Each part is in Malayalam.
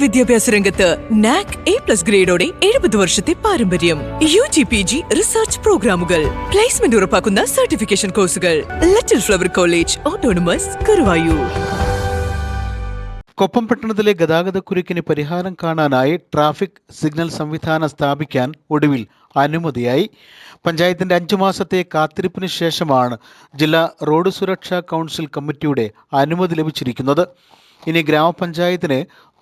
വിദ്യാഭ്യാസ രംഗത്ത് നാക് എ പ്ലസ് ഗ്രേഡോടെ എഴുപത് വർഷത്തെ പാരമ്പര്യം. U G P G research പ്രോഗ്രാമുകൾ പ്ലേസ്മെന്റ് ഉറപ്പാക്കുന്ന സർട്ടിഫിക്കേഷൻ കോഴ്സുകൾ little flower college autonomous Guruvayur Koppam പട്ടണത്തിലെ ഗതാഗതക്കുരുക്കിന് പരിഹാരം കാണാനായി ട്രാഫിക് സിഗ്നൽ സംവിധാനം സ്ഥാപിക്കാൻ ഒടുവിൽ അനുമതിയായി. പഞ്ചായത്തിന്റെ അഞ്ചു മാസത്തെ കാത്തിരിപ്പിന് ശേഷമാണ് ജില്ലാ റോഡ് സുരക്ഷാ കൗൺസിൽ കമ്മിറ്റിയുടെ അനുമതി ലഭിച്ചിരിക്കുന്നത്. ഇനി ഗ്രാമപഞ്ചായത്തിന്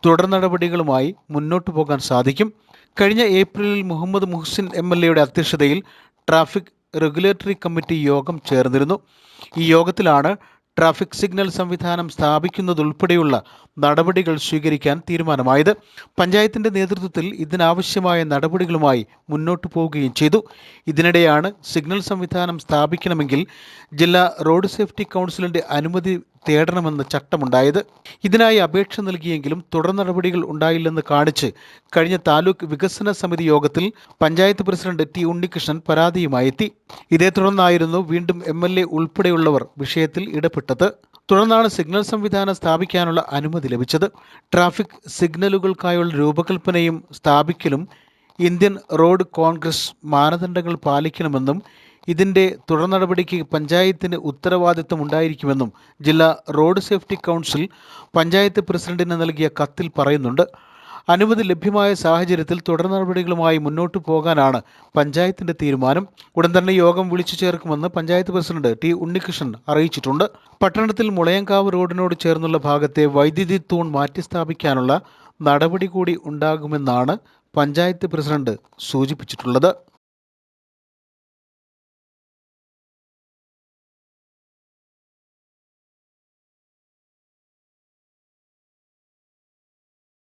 തുടർ നടപടികളുമായി മുന്നോട്ടു പോകാൻ സാധിക്കും. കഴിഞ്ഞ ഏപ്രിലിൽ മുഹമ്മദ് മുഹ്സിൻ എം എൽ എയുടെ അധ്യക്ഷതയിൽ ട്രാഫിക് റെഗുലേറ്ററി കമ്മിറ്റി യോഗം ചേർന്നിരുന്നു. ഈ യോഗത്തിലാണ് ട്രാഫിക് സിഗ്നൽ സംവിധാനം സ്ഥാപിക്കുന്നതുൾപ്പെടെയുള്ള നടപടികൾ സ്വീകരിക്കാൻ തീരുമാനമായത്. പഞ്ചായത്തിന്റെ നേതൃത്വത്തിൽ ഇതിനാവശ്യമായ നടപടികളുമായി മുന്നോട്ടു പോവുകയും ചെയ്തു. ഇതിനിടെയാണ് സിഗ്നൽ സംവിധാനം സ്ഥാപിക്കണമെങ്കിൽ ജില്ലാ റോഡ് സേഫ്റ്റി കൗൺസിലിന്റെ അനുമതി തേടണമെന്ന ചട്ടമുണ്ടായത്. ഇതിനായി അപേക്ഷ നൽകിയെങ്കിലും തുടർ നടപടികൾ ഉണ്ടായില്ലെന്ന് കാണിച്ച് കഴിഞ്ഞ താലൂക്ക് വികസന സമിതി യോഗത്തിൽ പഞ്ചായത്ത് പ്രസിഡന്റ് ടി ഉണ്ണികൃഷ്ണൻ പരാതിയുമായി എത്തി. ഇതേ തുടർന്നായിരുന്നു വീണ്ടും എം എൽ എ ഉൾപ്പെടെയുള്ളവർ വിഷയത്തിൽ ഇടപെട്ടത്. തുടർന്നാണ് സിഗ്നൽ സംവിധാനം സ്ഥാപിക്കാനുള്ള അനുമതി ലഭിച്ചത്. ട്രാഫിക് സിഗ്നലുകൾക്കായുള്ള രൂപകൽപ്പനയും സ്ഥാപിക്കലും ഇന്ത്യൻ റോഡ് കോൺഗ്രസ് മാനദണ്ഡങ്ങൾ പാലിക്കണമെന്നും ഇതിന്റെ തുടർ നടപടിക്ക് പഞ്ചായത്തിന് ഉത്തരവാദിത്തം ഉണ്ടായിരിക്കുമെന്നും ജില്ലാ റോഡ് സേഫ്റ്റി കൗൺസിൽ പഞ്ചായത്ത് പ്രസിഡന്റിന് നൽകിയ കത്തിൽ പറയുന്നുണ്ട്. അനുമതി ലഭ്യമായ സാഹചര്യത്തിൽ തുടർ നടപടികളുമായി മുന്നോട്ടു പോകാനാണ് പഞ്ചായത്തിന്റെ തീരുമാനം. ഉടൻ തന്നെ യോഗം വിളിച്ചു ചേർക്കുമെന്ന് പഞ്ചായത്ത് പ്രസിഡന്റ് ടി ഉണ്ണികൃഷ്ണൻ അറിയിച്ചിട്ടുണ്ട്. പട്ടണത്തിൽ മുളയങ്കാവ് റോഡിനോട് ചേർന്നുള്ള ഭാഗത്തെ വൈദ്യുതി തൂൺ മാറ്റിസ്ഥാപിക്കാനുള്ള നടപടി കൂടി ഉണ്ടാകുമെന്നാണ് പഞ്ചായത്ത് പ്രസിഡന്റ് സൂചിപ്പിച്ചിട്ടുള്ളത്.